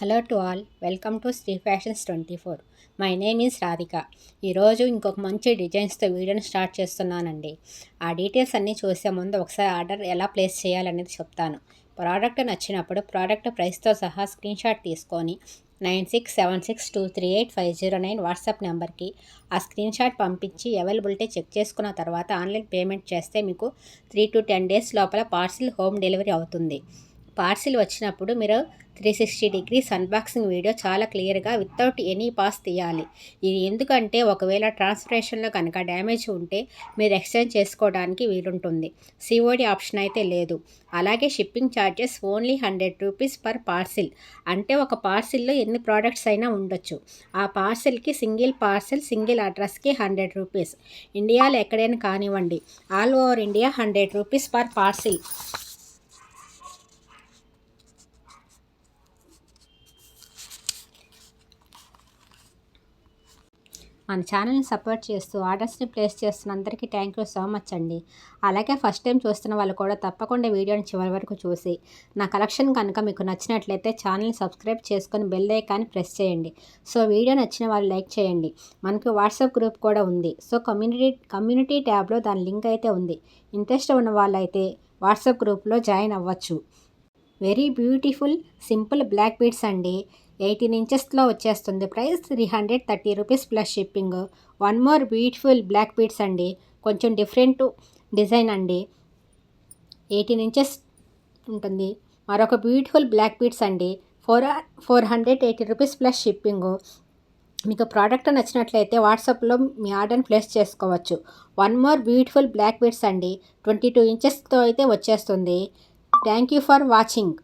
Hello to all welcome to Shri fashions twenty four. My name is Radhika. ఈరోజు ఇంకొక మంచి డిజైన్స్తో వీడియోని start చేస్తున్నానండి. ఆ డీటెయిల్స్ అన్నీ చూసే ముందు ఒకసారి ఆర్డర్ ఎలా ప్లేస్ చేయాలనేది చెప్తాను. ప్రోడక్ట్ నచ్చినప్పుడు ప్రోడక్ట్ ప్రైస్తో సహా స్క్రీన్ షాట్ తీసుకొని nine six seven six two three eight five zero nine WhatsApp నెంబర్కి ఆ స్క్రీన్ షాట్ పంపించి అవైలబిలిటీ చెక్ చేసుకున్న తర్వాత ఆన్లైన్ పేమెంట్ చేస్తే మీకు త్రీ టు టెన్ డేస్ లోపల పార్సిల్ హోమ్ డెలివరీ అవుతుంది. పార్సిల్ వచ్చినప్పుడు మీరు three sixty degrees unboxing video చాలా క్లియర్గా వితౌట్ ఎనీ పాస్ తీయాలి. ఇది ఎందుకంటే ఒకవేళ ట్రాన్స్పరేషన్లో కనుక డ్యామేజ్ ఉంటే మీరు ఎక్స్చేంజ్ చేసుకోవడానికి వీలుంటుంది. సిఓడి ఆప్షన్ అయితే లేదు. అలాగే shipping charges only hundred rupees per parcel. అంటే ఒక పార్సిల్లో ఎన్ని ప్రోడక్ట్స్ అయినా ఉండొచ్చు. ఆ పార్సిల్కి సింగిల్ పార్సిల్ సింగిల్ అడ్రస్కి హండ్రెడ్ రూపీస్. ఇండియాలో ఎక్కడైనా కానివ్వండి all over India hundred rupees per parcel. మన ఛానల్ని సపోర్ట్ చేస్తూ ఆర్డర్స్ని ప్లేస్ చేస్తున్న అందరికీ థ్యాంక్ యూ సో మచ్ అండి. అలాగే ఫస్ట్ టైం చూస్తున్న వాళ్ళు కూడా తప్పకుండా వీడియోని చివరి వరకు చూసి నా కలెక్షన్ కనుక మీకు నచ్చినట్లయితే ఛానల్ని సబ్స్క్రైబ్ చేసుకొని బెల్ ఐకాన్ని ప్రెస్ చేయండి. సో వీడియో నచ్చిన వాళ్ళు లైక్ చేయండి. మనకు వాట్సాప్ గ్రూప్ కూడా ఉంది. సో కమ్యూనిటీ కమ్యూనిటీ ట్యాబ్లో దాని లింక్ అయితే ఉంది. ఇంట్రెస్ట్ ఉన్న వాళ్ళైతే వాట్సాప్ గ్రూప్లో జాయిన్ అవ్వచ్చు. Very beautiful simple black beads అండి. ఎయిటీన్ ఇంచెస్లో వచ్చేస్తుంది price three hundred thirty rupees plus shipping. One more beautiful black beads అండి. కొంచెం డిఫరెంట్ డిజైన్ అండి. ఎయిటీన్ ఇంచెస్ ఉంటుంది. మరొక బ్యూటిఫుల్ బ్లాక్ బీడ్స్ అండి. Four four hundred eighty rupees plus shipping. మీకు ప్రోడక్ట్ నచ్చినట్లయితే వాట్సాప్లో మీ ఆర్డర్ని ప్లేస్ చేసుకోవచ్చు. One more beautiful black beads అండి. ట్వంటీ టూ ఇంచెస్తో అయితే వచ్చేస్తుంది. Thank you for watching.